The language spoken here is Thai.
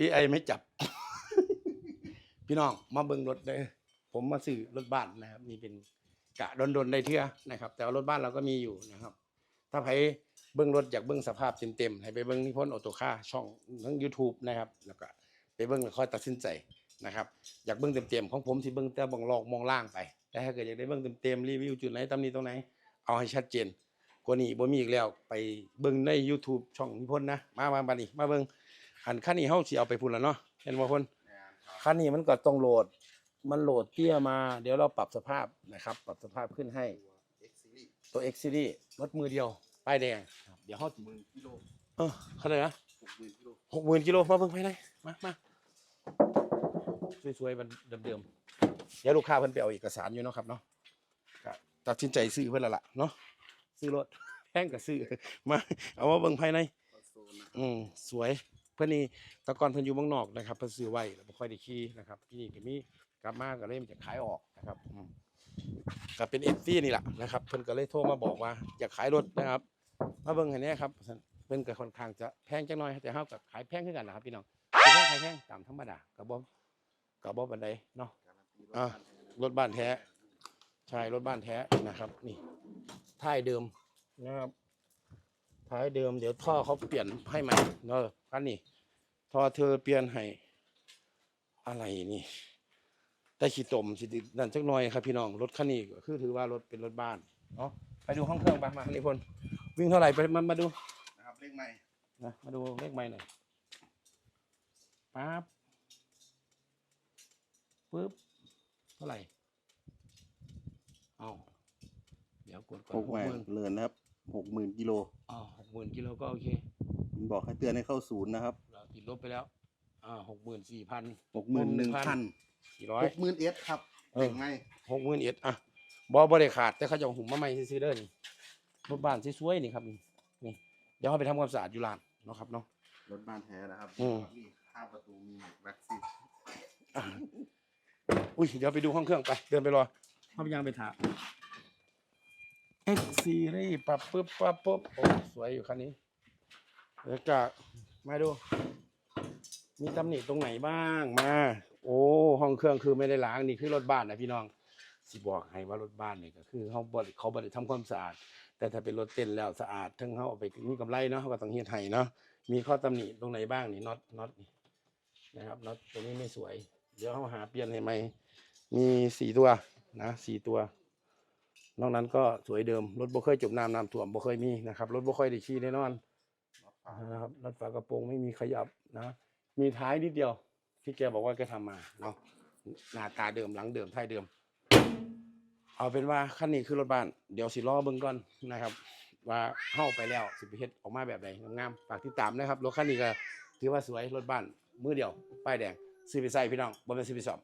AI ไอไม่จับ พี่น้องมาเบิ่งรถเลยผมมาซื้อรถบ้านนะครับนี่เป็นกะดนๆได้เทื่อนะครับ แต่ว่ารถบ้านเราก็มีอยู่นะครับ ถ้าใครเบิ่งรถอยากเบิ่งสภาพเต็มๆให้ไปเบิ่งนิพนธ์ออโตค่าช่องทั้ง YouTube นะครับ แล้วก็ไปเบิ่งแล้วค่อยตัดสินใจนะครับ อยากเบิ่งเต็มๆของผมที่เบิ่งแต่บองลอกมองล่างไปแต่ถ้าเกิดอยากได้เบิ่งเต็มๆรีวิวจุดไหนตำหนี้ตรงไหน เอาให้ชัดเจนกว่านี้บ่มีอีกแล้วไปเบิ่งใน YouTube ช่องนิพนธ์นะมามาบัดนี้มาเบิ่ง อันคันนี้เฮาสิเอาไปพุ่นแล้วเนาะเห็นบ่พุ่นคันนี้มันก็ต้องโหลด มันโหลดเตี้ยมา เดี๋ยวเราปรับสภาพนะครับ ปรับสภาพขึ้นให้ ตัว X Series รถมือเดียวป้ายแดงครับเดี๋ยวเฮาหมื่นกิโลเออเท่าไหร่นะหกหมื่นกิโล60,000กิโลมาเบิ่งภายในมามาสวยๆมันเดิมๆเดี๋ยวลูกค้าเพิ่นไปเอาเอกสารอยู่เนาะครับเนาะก็ตัดสินใจซื้อเพิ่นแล้วล่ะเนาะซื้อรถแพงก็ซื้อมาเอามาเบิ่งภายในคอนโซลนะอืมสวย เพื่อนนี่ตะกอนเพิ่นอยู่เมืองนอกนะครับเพิ่นซื้อไว้แล้วบ่ค่อยได้ขี่นะครับที่นี่ก็มีกลับมาก็เลยมันจะขายออกนะครับก็เป็นเอฟซีนี่แหละนะครับเพิ่นก็เลยโทรมาบอกว่าอยากขายรถนะครับมาเบิ่งให้แหน่ครับเพิ่นก็ค่อนข้างจะแพงจังหน่อยแต่เฮาก็ขายแพงคือกันนะครับพี่น้องคือแพงขายแพงตามธรรมดาก็บ่ก็บ่ปานใดเนาะการันตีอะรถบ้านแท้ใช่รถบ้านแท้นะครับนี่ท้ายเดิมนะครับท้ายเดิมเดี๋ยวท่อเขาเปลี่ยนให้ใหม่เนอะ คันนี้ท่อเธอเปลี่ยนให้อะไรนี่แต่ขี้ตมสิตินั่นจักหน่อยครับพี่น้องรถคันนี้ก็คือถือว่ารถเป็นรถบ้านเนาะไปดูห้องเครื่องไปมานิพนธ์วิ่งเท่าไหร่ไปมามาดูนะครับเลขใหม่นะมาดูเลขไม้หน่อยปั๊บปึ๊บเท่าไหร่เอาเดี๋ยวกดก่อนหกหมื่นเลือนนะครับหกหมื่นกิโลอ๋อหกหมื่นกิโลก็โอเค มันบอกให้เตือนให้เข้าศูนย์นะครับเราติดลบไปแล้ว อ่าหกหมื่นสี่พันหกหมื่นหนึ่งพันสี่ร้อยหกหมื่นเอสครับเออเลขใหม่หกหมื่นเอ็ดอะบอบอได้ขาดแต่เขาจะเอาหุ่มมาใหม่ซื้อๆเด้อนี่รถบ้านสวยๆนี่ครับนี่นี่เดี๋ยวเขาไปทำความสะอาดอยู่ร้านเนาะครับเนาะรถบ้านแท้นะครับอืมมีข้างประตูมีแว็กซี่อะอุ้ยเดี๋ยวไปดูห้องเครื่องไป เดินไปรอเขาไปยังไปถาม X Series ปับปึ๊บปับปุ๊บโอ้สวยอยู่คันนี้ แล้วก็มาดู มีตำหนิตรงไหนบ้างมา โอ้ห้องเครื่องคือไม่ได้ล้างนี่คือรถบ้านนะพี่น้องสิบอกให้ว่ารถบ้านนี่ก็คือเขาบริเขาบริทำความสะอาด แต่ถ้าเป็นรถเต้นแล้วสะอาดทั้งเขาเอาไปมีกำไรเนาะเขาก็ต้องเฮ็ดให้เนาะมีข้อตำหนิตรงไหนบ้างนี่น็อตน็อตนี่นะครับน็อตตัวนี้ไม่สวย เดี๋ยวเขาหาเปลี่ยนให้ใหมมีสี่ตัวนะสี่ตัวนอกนั้นก็สวยเดิมรถบ่เคยจมน้ำน้ำท่วมบ่เคยมีนะครับรถบ่เคยได้ขี่แน่นอน นะครับรถฝากระโปรงไม่มีขยับนะ มีท้ายนิดเดียว ที่แกบอกว่าแกทำมาเนาะหน้าตาเดิมหลังเดิมท้ายเดิม เอาเป็นว่าคันนี้คือรถบ้าน เดี๋ยวสิล้อเบิ่งก่อนนะครับ ว่าเข้าไปแล้วสิไปเฮ็ดออกมาแบบใดงามๆฝากติดตามนะครับรถคันนี้ก็ถือว่าสวยรถบ้านมือเดียวป้ายแดงซื้อไปใส่พี่น้องบ่แม่นซื้อไปซ่อม